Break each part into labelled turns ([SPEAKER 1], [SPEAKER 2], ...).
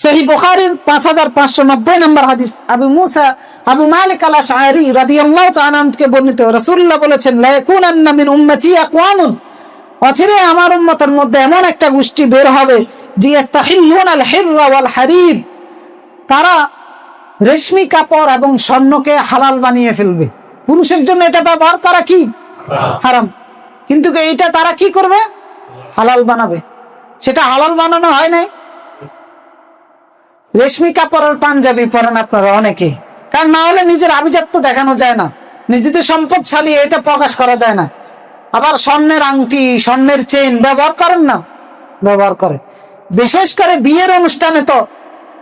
[SPEAKER 1] সহি বুখারীর পাঁচ হাজার পাঁচশো নব্বই নম্বর হাদিস। আবু মুসা আবু মালিক আলা শাহরি রাদিয়াল্লাহু তাআলা থেকে বর্ণিত রাসূলুল্লাহ বলেছেন লা ইয়াকুনান্না মিন উম্মতি আকওয়ামুন। অচিরে আমার উম্মতের মধ্যে এমন একটা গোষ্ঠী বের হবে যে ইস্তাহিল্লুন আল হিররা ওয়াল হারির তারা রেশমি কাপড় এবং স্বর্ণকে হালাল বানিয়ে ফেলবে। পুরুষের জন্য এটা ব্যবহার করা কি? হারাম। কিন্তু এইটা তারা কি করবে? হালাল বানাবে। সেটা হালাল বানানো হয় নাই। রেশমি কাপড়ের পাঞ্জাবি পরেন আপনারা অনেকে। কারণ না হলে নিজের আভিজাত্য দেখানো যায় না। নিজেদের সম্পদশালী এটা প্রকাশ করা যায় না। আবার স্বর্ণের আংটি, স্বর্ণের চেন ব্যবহার করেন না? ব্যবহার করে। বিশেষ করে বিয়ের অনুষ্ঠানে তো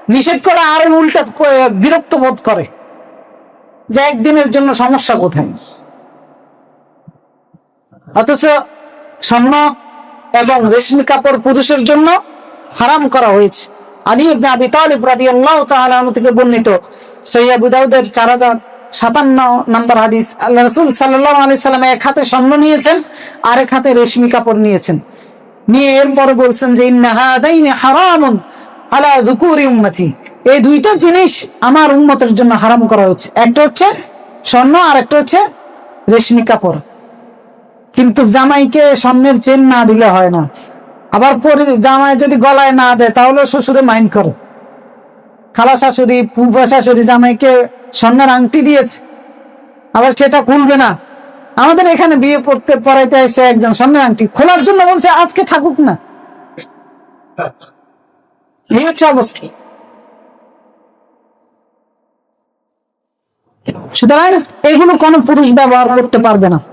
[SPEAKER 1] নিষেধ করে আরও উল্টে বিরক্ত বোধ করে। যে একদিনের জন্য সমস্যা কোথায়? অথচ স্বর্ণ এবং রেশমি কাপড় পুরুষের জন্য হারাম করা হয়েছে। আলী ইবনে আবি তালিব রাদিয়াল্লাহু তাআলা আনহু থেকে বর্ণিত সহিহ আবু দাউদের 4057 নম্বর হাদিস রাসূল সাল্লাল্লাহু আলাইহি সাল্লাম এক হাতে স্বর্ণ নিয়েছেন হাতে রেশমি কাপড় নিয়েছেন। নিয়ে বলছেন যে, ইন্না হারামুন আলা যুকুরি উম্মতি। এই দুইটা জিনিস আমার উম্মতের জন্য হারাম করা হচ্ছে। একটা হচ্ছে স্বর্ণ আর একটা হচ্ছে রেশমি কাপড়। কিন্তু জামাইকে স্বর্ণের চেন না দিলে হয় না। আবার পরে জামাই যদি গলায় না দেয়, তাহলে শ্বশুরে মাইন্ড করে। খালা শাশুড়ি পুফা শাশুড়ি জামাইকে স্বর্ণের আংটি দিয়েছে। আবার সেটা খুলবে না। আমাদের এখানে বিয়ে পড়তে পড়াইতে আসছে একজন স্বর্ণের আংটি খোলার জন্য বলছে, আজকে থাকুক না। এই হচ্ছে অবস্থা। সুতরাং এগুলো কোনো পুরুষ ব্যবহার করতে পারবে না।